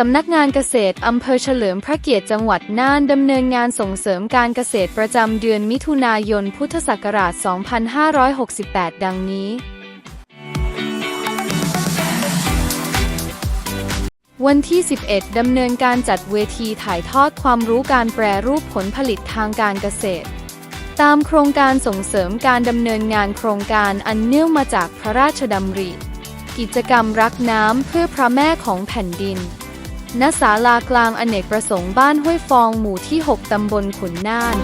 สำนักงานเกษตรอำเภอเฉลิมพระเกียรติจังหวัดน่านดำเนินงานส่งเสริมการเกษตรประจำเดือนมิถุนายนพุทธศักราช 2568 ดังนี้ วันที่ 11 ดำเนินการจัดเวทีถ่ายทอดความรู้การแปรรูปผลผลิตทางการเกษตร ตามโครงการส่งเสริมการดำเนินงานโครงการอันเนื่องมาจากพระราชดำริ กิจกรรมรักน้ำเพื่อพระแม่ของแผ่นดิน ณศาลากลางอเนกประสงค์บ้านห้วยฟองหมู่ที่ 6 ตำบลขุนน่าน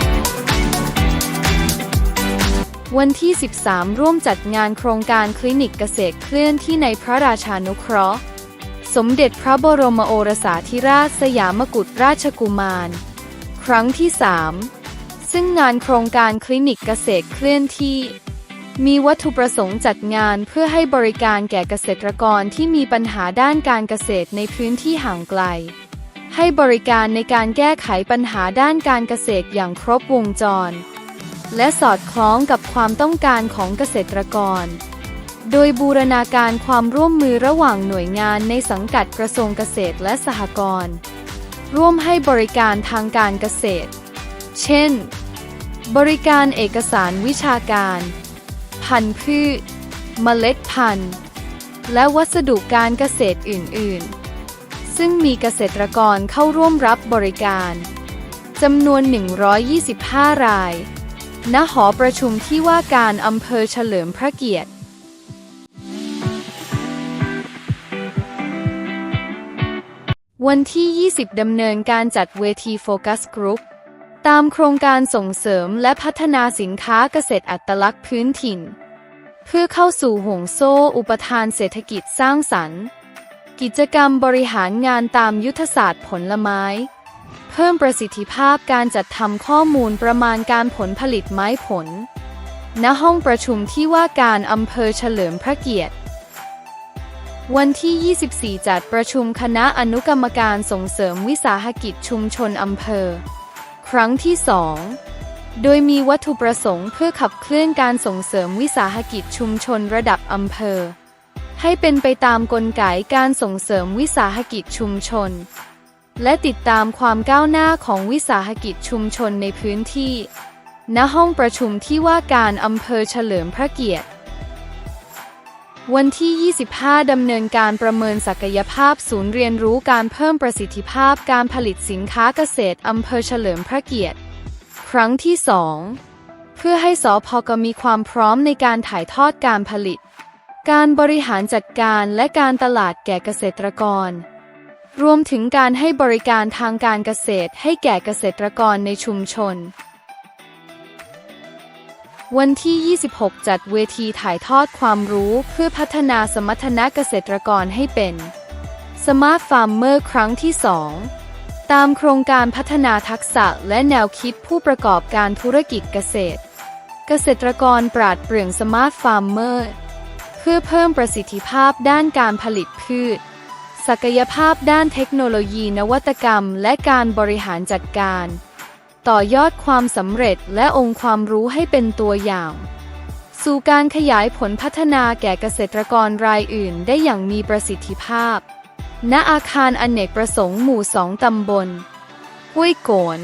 วันที่ 13 ร่วมจัดงานโครงการคลินิกเกษตรเคลื่อนที่ในพระราชานุเคราะห์ สมเด็จพระบรมโอรสาธิราชสยามกุฎราชกุมาร ครั้งที่ 3 ซึ่งงานโครงการคลินิกเกษตรเคลื่อนที่ มีวัตถุประสงค์จัดงานเพื่อให้บริการแก่เกษตรกรที่มีปัญหาด้านการเกษตรในพื้นที่ห่างไกล ให้บริการในการแก้ไขปัญหาด้านการเกษตรอย่างครบวงจร และสอดคล้องกับความต้องการของเกษตรกร โดยบูรณาการความร่วมมือระหว่างหน่วยงานในสังกัดกระทรวงเกษตรและสหกรณ์ร่วมให้บริการทางการเกษตร เช่น บริการเอกสารวิชาการ พันธุ์พืช เมล็ดพันธุ์ และวัสดุการเกษตรอื่น ๆ ซึ่งมีเกษตรกรเข้าร่วมรับบริการจำนวน 125 ราย ณ หอประชุมที่ว่าการอำเภอเฉลิมพระเกียรติ วันที่ 20 ดำเนินการจัดเวทีโฟกัสกรุ๊ป ตามโครงการส่งเสริมและพัฒนาสินค้าเกษตรอัตลักษณ์พื้นถิ่น เพื่อเข้าสู่ห่วงโซ่อุปทานเศรษฐกิจสร้างสรรค์ กิจกรรมบริหารงานตามยุทธศาสตร์ผลไม้ เพิ่มประสิทธิภาพการจัดทำข้อมูลประมาณการผลผลิตไม้ผล ณห้องประชุมที่ว่าการอำเภอเฉลิมพระเกียรติวันที่ 24 จัดประชุมคณะอนุกรรมการส่งเสริมวิสาหกิจชุมชนอำเภอ ครั้งที่ 2 โดยมีวัตถุประสงค์เพื่อขับเคลื่อนการส่งเสริมวิสาหกิจชุมชนระดับอำเภอ ให้เป็นไปตามกลไกการส่งเสริมวิสาหกิจชุมชน และติดตามความก้าวหน้าของวิสาหกิจชุมชนในพื้นที่ ณห้องประชุมที่ว่าการอำเภอเฉลิมพระเกียรติ วันที่ 25 ดำเนินการประเมินศักยภาพศูนย์เรียนรู้การเพิ่มประสิทธิภาพการผลิตสินค้าเกษตรอำเภอเฉลิมพระเกียรติ ครั้งที่ 2 เพื่อให้สพกมีความพร้อมในการถ่ายทอดการผลิต การบริหารจัดการและการตลาดแก่เกษตรกร รวมถึงการให้บริการทางการเกษตรให้แก่เกษตรกรในชุมชน วันที่ 26 จัดเวทีถ่ายทอดความรู้เพื่อพัฒนาสมรรถนะเกษตรกรให้เป็น Smart Farmer ครั้งที่ 2 ตามโครงการพัฒนาทักษะและแนวคิดผู้ประกอบการธุรกิจเกษตร เกษตรกรปราดเปรื่อง Smart Farmer เพื่อเพิ่มประสิทธิภาพด้านการผลิตพืช ศักยภาพด้านเทคโนโลยีนวัตกรรม และการบริหารจัดการ ต่อยอดความสำเร็จและองค์ความรู้ให้เป็นตัวอย่าง สู่การขยายผลพัฒนาแก่เกษตรกรรายอื่นได้อย่างมีประสิทธิภาพ ณอาคารอเนกประสงค์หมู่สองตำบลห้วยโกน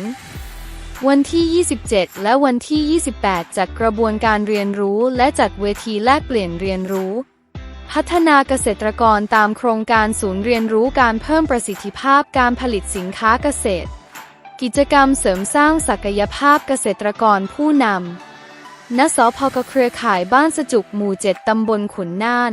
วันที่ 27 และวันที่ 28จัดกระบวนการเรียนรู้และจัดเวทีแลกเปลี่ยนเรียนรู้ พัฒนาเกษตรกรตามโครงการศูนย์เรียนรู้การเพิ่มประสิทธิภาพการผลิตสินค้าเกษตร กิจกรรมเสริมสร้างศักยภาพเกษตรกรผู้นำณสพกเครือข่ายบ้านสจุกหมู่ 7 ตำบลขุนน่าน